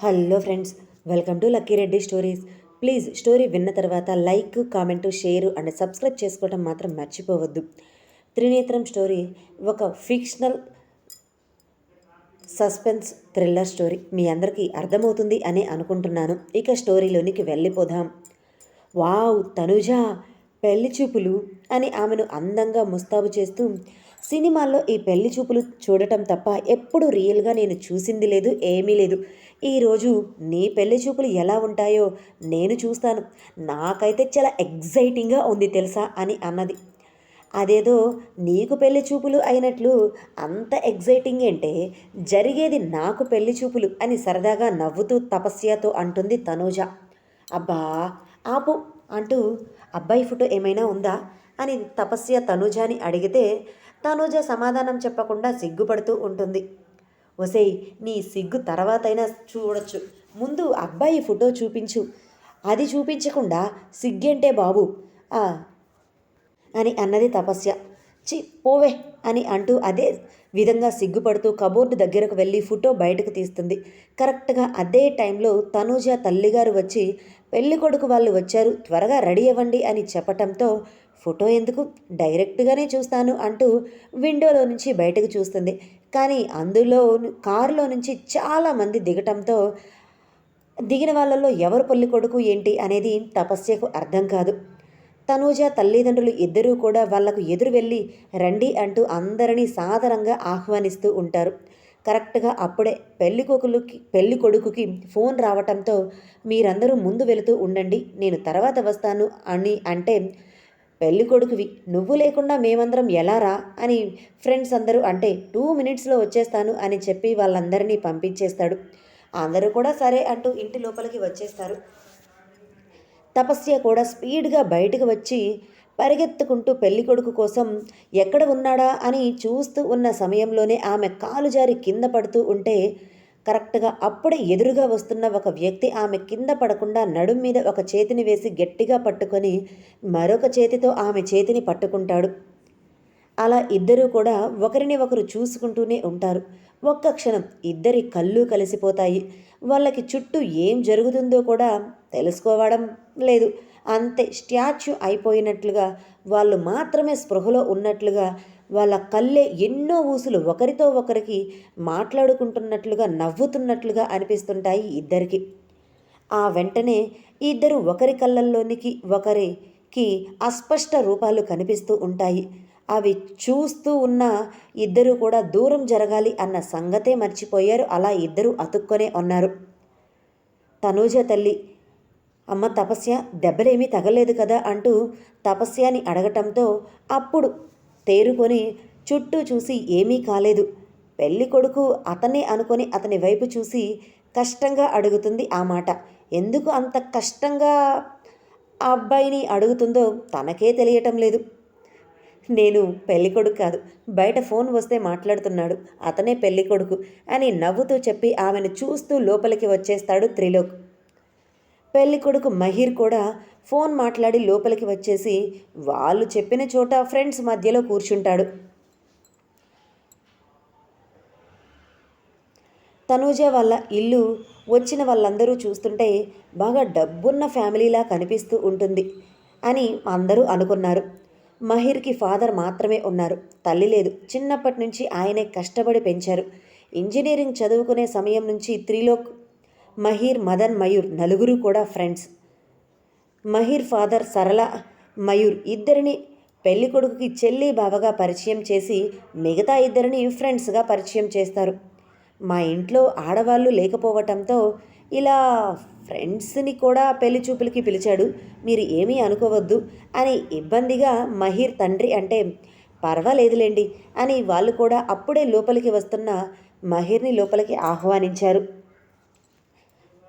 Hello friends welcome to Lucky Reddy stories. Please story విన్న తర్వాత like comment share and subscribe చేసుకోవడం మాత్రం మర్చిపోవద్దు. త్రినేత్రం స్టోరీ ఒక ఫిక్షనల్ సస్పెన్స్ థ్రిల్లర్ స్టోరీ. మీ అందరికీ అర్థమవుతుంది అని అనుకుంటున్నాను. ఇక స్టోరీలోనికి వెళ్ళిపోదాం. వావ్ తనుజ పెళ్ళి చూపులు అని ఆమెను అందంగా ముస్తాబు చేస్తూ సినిమాల్లో ఈ పెళ్ళి చూపులు చూడటం తప్ప ఎప్పుడు రియల్గా నేను చూసింది లేదు ఏమీ లేదు. ఈరోజు నీ పెళ్ళి చూపులు ఎలా ఉంటాయో నేను చూస్తాను. నాకైతే చాలా ఎగ్జైటింగ్గా ఉంది తెలుసా అని అన్నది. అదేదో నీకు పెళ్ళి చూపులు అయినట్లు అంత ఎగ్జైటింగ్ అంటే జరిగేది నాకు పెళ్ళి చూపులు అని సరదాగా నవ్వుతూ తపస్యతో అంటుంది తనూజ. అబ్బా ఆపు అంటూ అబ్బాయి ఫోటో ఏమైనా ఉందా? అని తపస్య తనూజాని అడిగితే తనూజ సమాధానం చెప్పకుండా సిగ్గుపడుతూ ఉంటుంది. ఒసేయ్ నీ సిగ్గు తర్వాతైనా చూడొచ్చు. ముందు అబ్బాయి ఫోటో చూపించు. అది చూపించకుండా సిగ్గేంటే బాబు? అని అన్నది తపస్య. చి పోవే అని అంటూ అదే విధంగా సిగ్గుపడుతూ కబోర్డు దగ్గరకు వెళ్ళి ఫోటో బయటకు తీస్తుంది. కరెక్ట్గా అదే టైంలో తనూజ తల్లిగారు వచ్చి పెళ్ళి కొడుకు వాళ్ళు వచ్చారు త్వరగా రెడీ అవ్వండి అని చెప్పటంతో ఫోటో ఎందుకు? డైరెక్ట్గానే చూస్తాను అంటూ విండోలో నుంచి బయటకు చూస్తుంది. కానీ అందులో కారులో నుంచి చాలామంది దిగటంతో దిగిన వాళ్ళల్లో ఎవరు పల్లి కొడుకు ఏంటి అనేది తపస్యకు అర్థం కాదు. తనూజ తల్లిదండ్రులు ఇద్దరూ కూడా వాళ్ళకు ఎదురు వెళ్ళి రండి అంటూ అందరినీ సాదరంగా ఆహ్వానిస్తూ ఉంటారు. కరెక్ట్గా అప్పుడే పెళ్ళి కొడుకులకి పెళ్ళి కొడుకుకి ఫోన్ రావటంతో మీరందరూ ముందు వెళుతూ ఉండండి నేను తర్వాత వస్తాను అని అంటే పెళ్ళి కొడుకువి నువ్వు లేకుండా మేమందరం ఎలా రా? అని ఫ్రెండ్స్ అందరూ అంటే టూ మినిట్స్లో వచ్చేస్తాను అని చెప్పి వాళ్ళందరినీ పంపించేస్తాడు. అందరూ కూడా సరే అంటూ ఇంటి లోపలికి వచ్చేస్తారు. తపస్య కూడా స్పీడ్గా బయటకు వచ్చి పరిగెత్తుకుంటూ పెళ్ళికొడుకు కోసం ఎక్కడ ఉన్నాడా అని చూస్తూ ఉన్న సమయంలోనే ఆమె కాలు జారి కింద పడుతూ ఉంటే కరెక్ట్గా అప్పుడే ఎదురుగా వస్తున్న ఒక వ్యక్తి ఆమె కింద పడకుండా నడుం మీద ఒక చేతిని వేసి గట్టిగా పట్టుకొని మరొక చేతితో ఆమె చేతిని పట్టుకుంటాడు. అలా ఇద్దరూ కూడా ఒకరిని ఒకరు చూసుకుంటూనే ఉంటారు. ఒక్క క్షణం ఇద్దరి కళ్ళు కలిసిపోతాయి. వాళ్ళకి చుట్టూ ఏం జరుగుతుందో కూడా తెలుసుకోవడం లేదు. అంతే స్టాచ్యూ అయిపోయినట్లుగా వాళ్ళు మాత్రమే స్పృహలో ఉన్నట్లుగా వాళ్ళ కళ్ళే ఎన్నో ఊసులు ఒకరితో ఒకరికి మాట్లాడుకుంటున్నట్లుగా నవ్వుతున్నట్లుగా అనిపిస్తుంటాయి ఇద్దరికి. ఆ వెంటనే ఇద్దరు ఒకరి కళ్ళల్లోనికి ఒకరికి అస్పష్ట రూపాలు కనిపిస్తూ ఉంటాయి. అవి చూస్తూ ఉన్న ఇద్దరు కూడా దూరం జరగాలి అన్న సంగతే మర్చిపోయారు. అలా ఇద్దరు అతుక్కొనే ఉన్నారు. తనూజ తల్లి అమ్మ తపస్య దెబ్బలేమీ తగలేదు కదా అంటూ తపస్యాని అడగటంతో అప్పుడు తేరుకొని చుట్టూ చూసి ఏమీ కాలేదు. పెళ్ళి కొడుకు అతనే అనుకొని అతని వైపు చూసి కష్టంగా అడుగుతుంది ఆ మాట. ఎందుకు అంత కష్టంగా ఆ అబ్బాయిని అడుగుతుందో తనకే తెలియటం లేదు. నేను పెళ్ళి కొడుకు కాదు బయట ఫోన్ వస్తే మాట్లాడుతున్నాడు అతనే పెళ్ళి కొడుకు అని నవ్వుతూ చెప్పి ఆమెను చూస్తూ లోపలికి వచ్చేస్తాడు త్రిలోక్. పెళ్ళి కొడుకు మహిర్ కూడా ఫోన్ మాట్లాడి లోపలికి వచ్చేసి వాళ్ళు చెప్పిన చోట ఫ్రెండ్స్ మధ్యలో కూర్చుంటాడు. తనూజ వాళ్ళ ఇల్లు వచ్చిన వాళ్ళందరూ చూస్తుంటే బాగా డబ్బున్న ఫ్యామిలీలా కనిపిస్తూ ఉంటుంది అని అందరూ అనుకున్నారు. మహిర్కి ఫాదర్ మాత్రమే ఉన్నారు. తల్లి లేదు. చిన్నప్పటి నుంచి ఆయనే కష్టపడి పెంచారు. ఇంజనీరింగ్ చదువుకునే సమయం నుంచి త్రిలోక్ మహిర్ మదన్ మయూర్ నలుగురు కూడా ఫ్రెండ్స్. మహిర్ ఫాదర్ సరళ మయూర్ ఇద్దరిని పెళ్ళి కొడుకుకి చెల్లి బావగా పరిచయం చేసి మిగతా ఇద్దరిని ఫ్రెండ్స్గా పరిచయం చేస్తారు. మా ఇంట్లో ఆడవాళ్ళు లేకపోవటంతో ఇలా ఫ్రెండ్స్ని కూడా పెళ్ళి చూపులకి పిలిచాడు. మీరు ఏమీ అనుకోవద్దు అని ఇబ్బందిగా మహిర్ తండ్రి అంటే పర్వాలేదులేండి అని వాళ్ళు కూడా అప్పుడే లోపలికి వస్తున్న మహిర్ని లోపలికి ఆహ్వానించారు.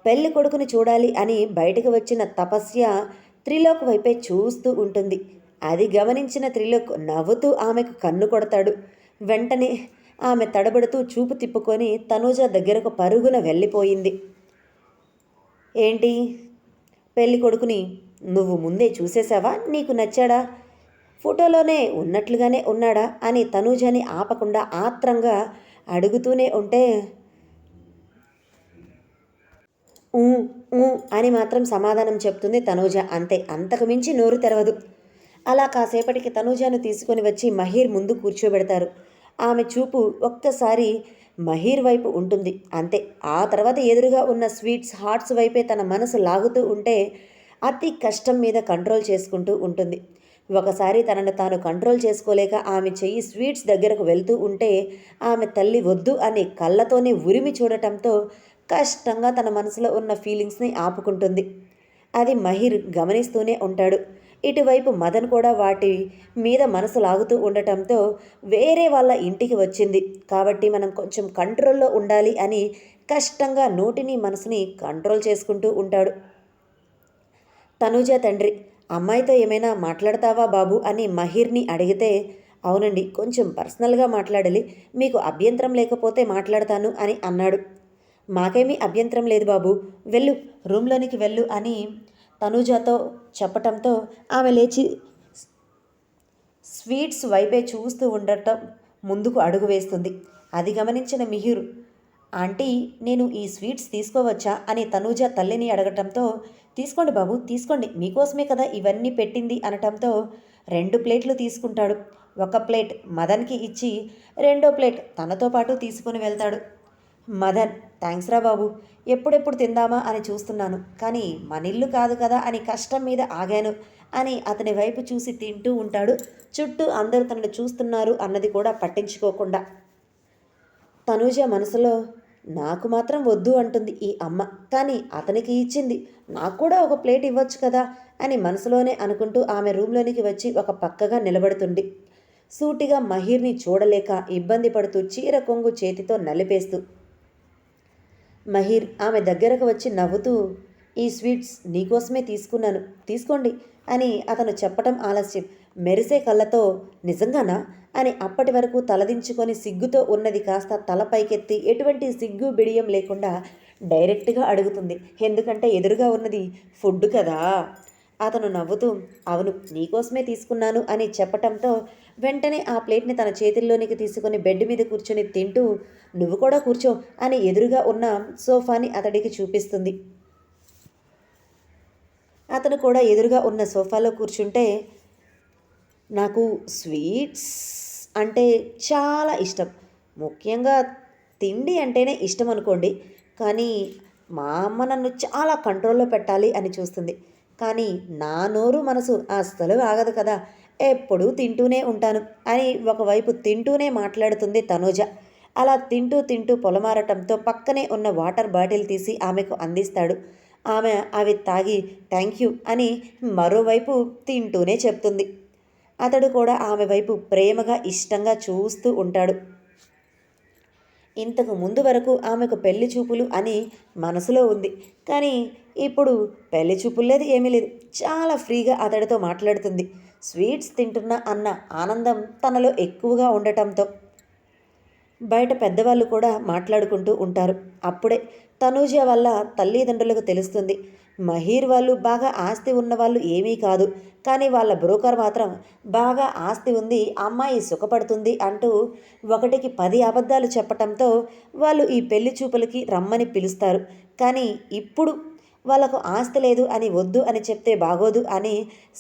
పెళ్ళి కొడుకుని చూడాలి అని బయటకు వచ్చిన తపస్య త్రిలోక్ వైపే చూస్తూ ఉంటుంది. అది గమనించిన త్రిలోక్ నవ్వుతూ ఆమెకు కన్ను కొడతాడు. వెంటనే ఆమె తడబడుతూ చూపు తిప్పుకొని తనూజ దగ్గరకు పరుగున వెళ్ళిపోయింది. ఏంటి? పెళ్ళి కొడుకుని నువ్వు ముందే చూసేసావా నీకు నచ్చాడా? ఫోటోలోనే ఉన్నట్లుగానే ఉన్నాడా? అని తనూజని ఆపకుండా ఆత్రంగా అడుగుతూనే ఉంటే ఊ ఊ అని మాత్రం సమాధానం చెప్తుంది తనూజ. అంతే అంతకుమించి నోరు తెరవదు. అలా కాసేపటికి తనూజను తీసుకొని వచ్చి మహీర్ ముందు కూర్చోబెడతారు. ఆమె చూపు ఒక్కసారి మహీర్ వైపు ఉంటుంది. అంతే ఆ తర్వాత ఎదురుగా ఉన్న స్వీట్స్ హార్ట్స్ వైపే తన మనసు లాగుతూ ఉంటే అతి కష్టం మీద కంట్రోల్ చేసుకుంటూ ఉంటుంది. ఒకసారి తనను తాను కంట్రోల్ చేసుకోలేక ఆమె చెయ్యి స్వీట్స్ దగ్గరకు వెళ్తూ ఉంటే ఆమె తల్లి వద్దు అని కళ్ళతోనే ఉరిమి చూడటంతో కష్టంగా తన మనసులో ఉన్న ఫీలింగ్స్ని ఆపుకుంటుంది. అది మహిర్ గమనిస్తూనే ఉంటాడు. ఇటువైపు మదన్ కూడా వాటి మీద మనసు లాగుతూ ఉండటంతో వేరే వాళ్ళ ఇంటికి వచ్చింది. కాబట్టి మనం కొంచెం కంట్రోల్లో ఉండాలి అని కష్టంగా నోటిని మనసుని కంట్రోల్ చేసుకుంటూ ఉంటాడు. తనూజ తండ్రి అమ్మాయితో ఏమైనా మాట్లాడతావా బాబు అని మహిర్ని అడిగితే అవునండి కొంచెం పర్సనల్గా మాట్లాడాలి మీకు అభ్యంతరం లేకపోతే మాట్లాడతాను అని అన్నాడు. మాకేమీ అభ్యంతరం లేదు బాబు. వెళ్ళు రూమ్లోనికి వెళ్ళు అని తనూజాతో చెప్పటంతో ఆమె లేచి స్వీట్స్ వైపే చూస్తూ ఉండటం ముందుకు అడుగు వేస్తుంది. అది గమనించిన మిహిర్ ఆంటీ నేను ఈ స్వీట్స్ తీసుకోవచ్చా అని తనూజ తల్లిని అడగటంతో తీసుకోండి బాబు తీసుకోండి మీకోసమే కదా ఇవన్నీ పెట్టింది అనటంతో రెండు ప్లేట్లు తీసుకుంటాడు. ఒక ప్లేట్ మదన్కి ఇచ్చి రెండో ప్లేట్ తనతో పాటు తీసుకుని వెళ్తాడు. మదన్ థ్యాంక్స్ రా బాబు. ఎప్పుడెప్పుడు తిందామా అని చూస్తున్నాను. కానీ మనిల్లు కాదు కదా అని కష్టం మీద ఆగాను అని అతని వైపు చూసి తింటూ ఉంటాడు. చుట్టూ అందరూ తనను చూస్తున్నారు అన్నది కూడా పట్టించుకోకుండా. తనూజ మనసులో నాకు మాత్రం వద్దు అంటుంది ఈ అమ్మ. కానీ అతనికి ఇచ్చింది నాకు కూడా ఒక ప్లేట్ ఇవ్వచ్చు కదా అని మనసులోనే అనుకుంటూ ఆమె రూమ్లోనికి వచ్చి ఒక పక్కగా నిలబడుతుంది. సూటిగా మహిర్ని చూడలేక ఇబ్బంది పడుతూ చీర కొంగు చేతితో నలిపేస్తూ మహిర్ ఆమె దగ్గరకు వచ్చి నవ్వుతూ ఈ స్వీట్స్ నీకోసమే తీసుకున్నాను తీసుకోండి అని అతను చెప్పటం ఆలస్యం. మెరిసే కళ్ళతో నిజంగానా? అని అప్పటి వరకు తలదించుకొని సిగ్గుతో ఉన్నది కాస్త తల పైకెత్తి ఎటువంటి సిగ్గు బిడియం లేకుండా డైరెక్ట్గా అడుగుతుంది. ఎందుకంటే ఎదురుగా ఉన్నది ఫుడ్ కదా? అతను నవ్వుతూ అవును నీకోసమే తీసుకున్నాను అని చెప్పటంతో వెంటనే ఆ ప్లేట్ని తన చేతుల్లోనికి తీసుకొని బెడ్ మీద కూర్చొని తింటూ నువ్వు కూడా కూర్చో అని ఎదురుగా ఉన్న సోఫాని అతడికి చూపిస్తుంది. అతను కూడా ఎదురుగా ఉన్న సోఫాలో కూర్చుంటే నాకు స్వీట్స్ అంటే చాలా ఇష్టం. ముఖ్యంగా తిండి అంటేనే ఇష్టం అనుకోండి కానీ మా అమ్మ నన్ను చాలా కంట్రోల్లో పెట్టాలి అని చూస్తుంది. కానీ నా నోరు మనసు అస్సలు ఆగదు కదా. ఎప్పుడూ తింటూనే ఉంటాను అని ఒకవైపు తింటూనే మాట్లాడుతుంది తనూజ. అలా తింటూ తింటూ పొలమారటంతో పక్కనే ఉన్న వాటర్ బాటిల్ తీసి ఆమెకు అందిస్తాడు. ఆమె అవి తాగి థ్యాంక్ యూ అని మరోవైపు తింటూనే చెప్తుంది. అతడు కూడా ఆమె వైపు ప్రేమగా ఇష్టంగా చూస్తూ ఉంటాడు. ఇంతకు ముందు వరకు ఆమెకు పెళ్ళి చూపులు అని మనసులో ఉంది. కానీ ఇప్పుడు పెళ్ళి చూపులు లేదు ఏమీ లేదు. చాలా ఫ్రీగా అతడితో మాట్లాడుతుంది. స్వీట్స్ తింటున్న అన్న ఆనందం తనలో ఎక్కువగా ఉండటంతో బయట పెద్దవాళ్ళు కూడా మాట్లాడుకుంటూ ఉంటారు. అప్పుడే తనూజ వల్ల తల్లిదండ్రులకు తెలుస్తుంది. మహీర్ వాళ్ళు బాగా ఆస్తి ఉన్నవాళ్ళు ఏమీ కాదు. కానీ వాళ్ళ బ్రోకర్ మాత్రం బాగా ఆస్తి ఉంది అమ్మాయి సుఖపడుతుంది అంటూ ఒకటికి పది అబద్ధాలు చెప్పటంతో వాళ్ళు ఈ పెళ్ళి చూపులకి రమ్మని పిలుస్తారు. కానీ ఇప్పుడు వాళ్ళకు ఆస్తి లేదు అని వద్దు అని చెప్తే బాగోదు అని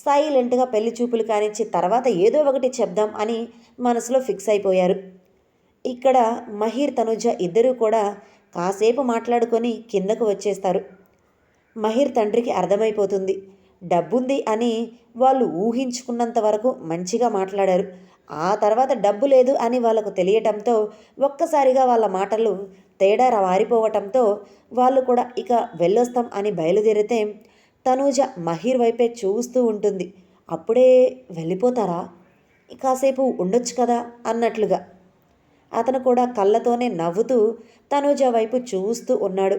సైలెంట్గా పెళ్ళి చూపులు కానిచ్చి తర్వాత ఏదో ఒకటి చెప్దాం అని మనసులో ఫిక్స్ అయిపోయారు. ఇక్కడ మహీర్ తనుజ ఇద్దరూ కూడా కాసేపు మాట్లాడుకొని కిందకు వచ్చేస్తారు. మహిర్ తండ్రికి అర్థమైపోతుంది. డబ్బుంది అని వాళ్ళు ఊహించుకున్నంత వరకు మంచిగా మాట్లాడారు. ఆ తర్వాత డబ్బు లేదు అని వాళ్ళకు తెలియటంతో ఒక్కసారిగా వాళ్ళ మాటలు తేడా వారిపోవటంతో వాళ్ళు కూడా ఇక వెళ్ళొస్తాం అని బయలుదేరితే తనూజ మహిర్ వైపే చూస్తూ ఉంటుంది. అప్పుడే వెళ్ళిపోతారా? కాసేపు ఉండొచ్చు కదా అన్నట్లుగా. అతను కూడా కళ్ళతోనే నవ్వుతూ తనూజ వైపు చూస్తూ ఉన్నాడు.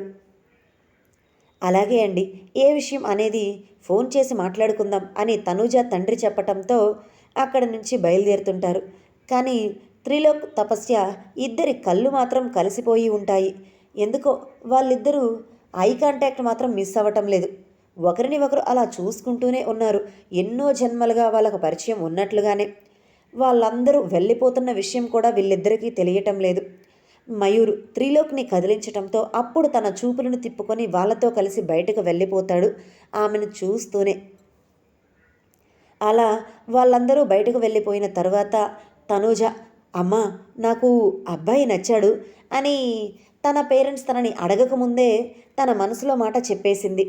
అలాగే అండి ఏ విషయం అనేది ఫోన్ చేసి మాట్లాడుకుందాం అని తనూజ తండ్రి చెప్పటంతో అక్కడ నుంచి బయలుదేరుతుంటారు. కానీ త్రిలోక్ తపస్య ఇద్దరి కళ్ళు మాత్రం కలిసిపోయి ఉంటాయి. ఎందుకో వాళ్ళిద్దరూ ఐ కాంటాక్ట్ మాత్రం మిస్ అవ్వటం లేదు. ఒకరిని ఒకరు అలా చూసుకుంటూనే ఉన్నారు. ఎన్నో జన్మలుగా వాళ్ళకు పరిచయం ఉన్నట్లుగానే. వాళ్ళందరూ వెళ్ళిపోతున్న విషయం కూడా వీళ్ళిద్దరికీ తెలియటం లేదు. మయూరు త్రిలోక్ని కదిలించటంతో అప్పుడు తన చూపులను తిప్పుకొని వాళ్ళతో కలిసి బయటకు వెళ్ళిపోతాడు. ఆమెను చూస్తూనే అలా వాళ్ళందరూ బయటకు వెళ్ళిపోయిన తర్వాత తనూజ అమ్మా నాకు అబ్బాయి నచ్చాడు అని తన పేరెంట్స్ తనని అడగకముందే తన మనసులో మాట చెప్పేసింది.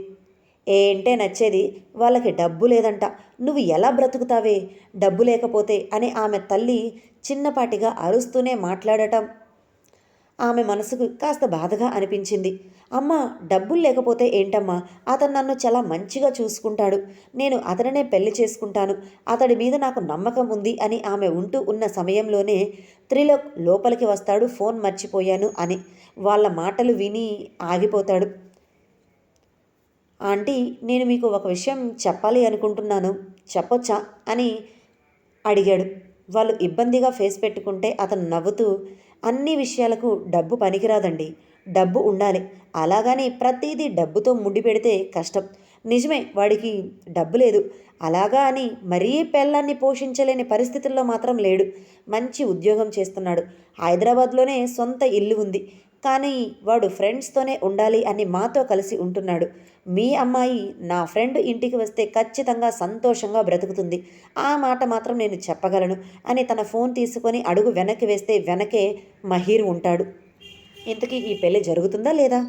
ఏంటే నచ్చేది వాళ్ళకి డబ్బు లేదంట నువ్వు ఎలా బ్రతుకుతావే? డబ్బు లేకపోతే అని ఆమె తల్లి చిన్నపాటిగా అరుస్తూనే మాట్లాడటం. ఆమె మనసుకు కాస్త బాధగా అనిపించింది. అమ్మ డబ్బులు లేకపోతే ఏంటమ్మా? అతను నన్ను చాలా మంచిగా చూసుకుంటాడు. నేను అతనినే పెళ్ళి చేసుకుంటాను. అతడి మీద నాకు నమ్మకం ఉంది అని ఆమె ఉంటూ ఉన్న సమయంలోనే త్రిలోక్ లోపలికి వస్తాడు ఫోన్ మర్చిపోయాను అని. వాళ్ళ మాటలు విని ఆగిపోతాడు. ఆంటీ నేను మీకు ఒక విషయం చెప్పాలి అనుకుంటున్నాను. చెప్పొచ్చా? అని అడిగాడు. వాళ్ళు ఇబ్బందిగా ఫేస్ పెట్టుకుంటే అతను నవ్వుతూ అన్ని విషయాలకు డబ్బు పనికిరాదండి. డబ్బు ఉండాలి. అలాగని ప్రతిదీ డబ్బుతో ముడి పెడితే కష్టం. నిజమే వాడికి డబ్బు లేదు. అలాగా అని మరీ పెళ్ళాన్ని పోషించలేని పరిస్థితుల్లో మాత్రం లేడు. మంచి ఉద్యోగం చేస్తున్నాడు. హైదరాబాద్లోనే సొంత ఇల్లు ఉంది. కానీ వాడు ఫ్రెండ్స్తోనే ఉండాలి అని మాతో కలిసి ఉంటున్నాడు. మీ అమ్మాయి నా ఫ్రెండ్ ఇంటికి వస్తే ఖచ్చితంగా సంతోషంగా బ్రతుకుతుంది. ఆ మాట మాత్రం నేను చెప్పగలను అని తన ఫోన్ తీసుకొని అడుగు వెనక్కి వేస్తే వెనకే మహీర్ ఉంటాడు. ఇంతకీ ఈ పెళ్ళి జరుగుతుందా లేదా?